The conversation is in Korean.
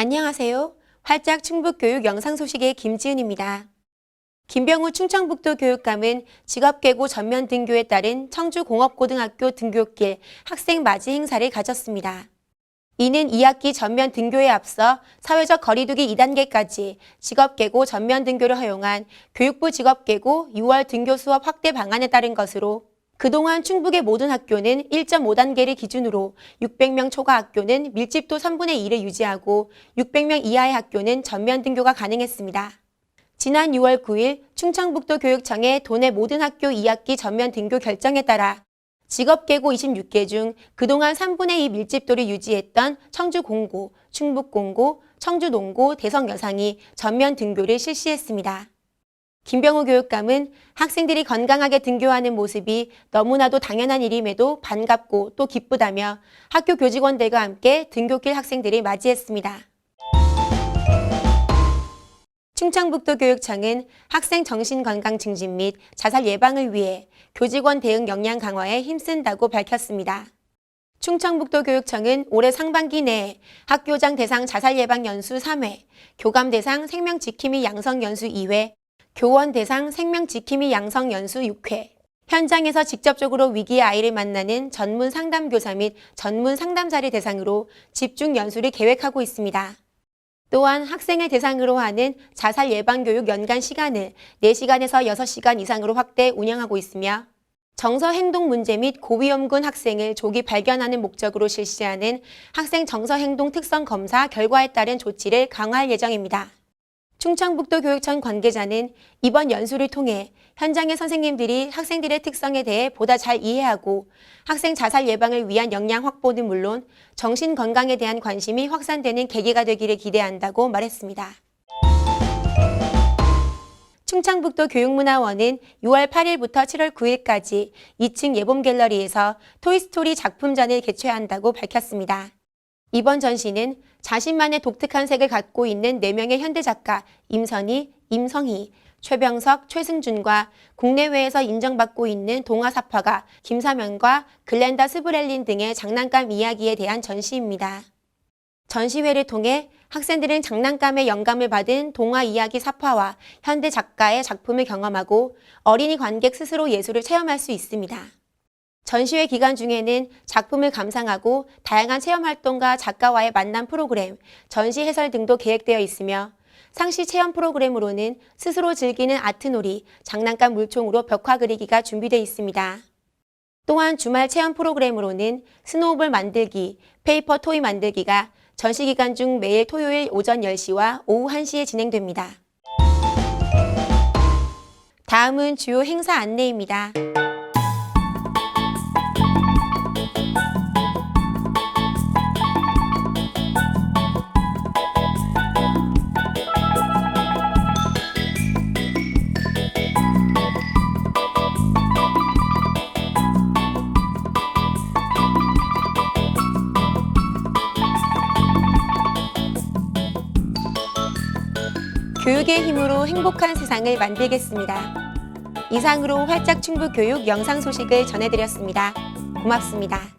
안녕하세요. 활짝 충북교육 영상 소식의 김지은입니다. 김병우 충청북도 교육감은 직업계고 전면 등교에 따른 청주공업고등학교 등교길 학생 맞이 행사를 가졌습니다. 이는 2학기 전면 등교에 앞서 사회적 거리두기 2단계까지 직업계고 전면 등교를 허용한 교육부 직업계고 6월 등교 수업 확대 방안에 따른 것으로 그동안 충북의 모든 학교는 1.5단계를 기준으로 600명 초과 학교는 밀집도 3분의 1을 유지하고 600명 이하의 학교는 전면 등교가 가능했습니다. 지난 6월 9일 충청북도 교육청의 도내 모든 학교 2학기 전면 등교 결정에 따라 직업계고 26개 중 그동안 3분의 2 밀집도를 유지했던 청주공고, 충북공고, 청주농고, 대성여상이 전면 등교를 실시했습니다. 김병호 교육감은 학생들이 건강하게 등교하는 모습이 너무나도 당연한 일임에도 반갑고 또 기쁘다며 학교 교직원들과 함께 등교길 학생들을 맞이했습니다. 충청북도 교육청은 학생 정신건강 증진 및 자살 예방을 위해 교직원 대응 역량 강화에 힘쓴다고 밝혔습니다. 충청북도 교육청은 올해 상반기 내에 학교장 대상 자살 예방 연수 3회, 교감 대상 생명 지킴이 양성 연수 2회, 교원 대상 생명 지킴이 양성 연수 6회, 현장에서 직접적으로 위기의 아이를 만나는 전문 상담교사 및 전문 상담자를 대상으로 집중 연수를 계획하고 있습니다. 또한 학생을 대상으로 하는 자살 예방 교육 연간 시간을 4시간에서 6시간 이상으로 확대 운영하고 있으며 정서 행동 문제 및 고위험군 학생을 조기 발견하는 목적으로 실시하는 학생 정서 행동 특성 검사 결과에 따른 조치를 강화할 예정입니다. 충청북도 교육청 관계자는 이번 연수를 통해 현장의 선생님들이 학생들의 특성에 대해 보다 잘 이해하고 학생 자살 예방을 위한 역량 확보는 물론 정신 건강에 대한 관심이 확산되는 계기가 되기를 기대한다고 말했습니다. 충청북도 교육문화원은 6월 8일부터 7월 9일까지 2층 예봄 갤러리에서 토이스토리 작품전을 개최한다고 밝혔습니다. 이번 전시는 자신만의 독특한 색을 갖고 있는 4명의 현대 작가 임선희, 임성희, 최병석, 최승준과 국내외에서 인정받고 있는 동화사파가 김사면과 글렌다 스브렐린 등의 장난감 이야기에 대한 전시입니다. 전시회를 통해 학생들은 장난감의 영감을 받은 동화 이야기 사파와 현대 작가의 작품을 경험하고 어린이 관객 스스로 예술을 체험할 수 있습니다. 전시회 기간 중에는 작품을 감상하고 다양한 체험 활동과 작가와의 만남 프로그램, 전시 해설 등도 계획되어 있으며 상시 체험 프로그램으로는 스스로 즐기는 아트놀이, 장난감 물총으로 벽화 그리기가 준비되어 있습니다. 또한 주말 체험 프로그램으로는 스노우볼 만들기, 페이퍼 토이 만들기가 전시 기간 중 매일 토요일 오전 10시와 오후 1시에 진행됩니다. 다음은 주요 행사 안내입니다. 교육의 힘으로 행복한 세상을 만들겠습니다. 이상으로 활짝 충북 교육 영상 소식을 전해드렸습니다. 고맙습니다.